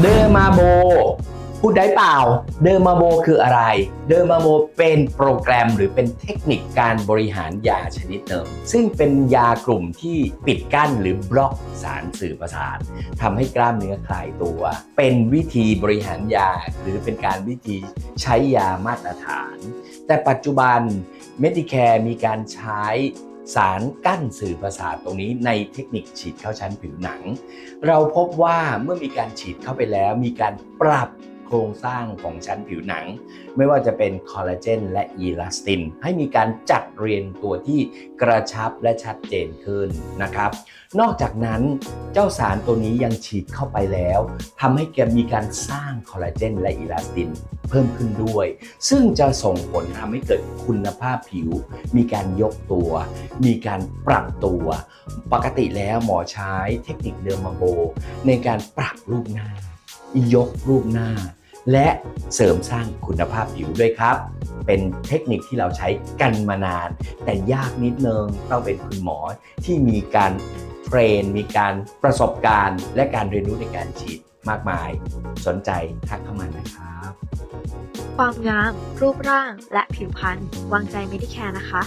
เดอร์มาโบพูดได้เปล่า เดอร์มาโบคืออะไร เดอร์มาโบเป็นโปรแกรมหรือเป็นเทคนิคการบริหารยาชนิดหนึ่งซึ่งเป็นยากลุ่มที่ปิดกั้นหรือบล็อกสารสื่อประสาททำให้กล้ามเนื้อคลายตัว เป็นวิธีบริหารยา หรือเป็นการวิธีใช้ยามาตรฐาน แต่ปัจจุบัน Medicare มีการใช้ สารกั้นสื่อประสาทตรงนี้ในเทคนิคฉีดเข้าชั้นผิวหนัง เราพบว่าเมื่อมีการฉีดเข้าไปแล้วมีการปรับ ครงสร้างของชั้นผิวหนัง ไม่ว่าจะเป็นคอลลาเจนและอีลาสติน ให้มีการจัดเรียงตัวที่กระชับและชัดเจนขึ้นนะครับ นอกจากนั้นเจ้าสารตัวนี้ยังฉีดเข้าไปแล้วทำให้แกมีการสร้างคอลลาเจนและอีลาสตินเพิ่มขึ้นด้วย ซึ่งจะส่งผลทำให้เกิดคุณภาพผิว มีการยกตัว มีการปรับตัว ปกติแล้วหมอใช้เทคนิคเดอร์มาโบ ในการปรับรูปหน้ายกรูปหน้า และเสริมสร้างคุณภาพผิวด้วยครับ เป็นเทคนิคที่เราใช้กันมานาน แต่ยากนิดนึงต้องเป็นคุณหมอที่มีการเทรน มีการประสบการณ์ และการเรียนรู้ในการฉีดมากมาย สนใจทักเข้ามานะครับ ความงาม รูปร่าง และผิวพรรณวางใจไม่ได้แค่นะคะ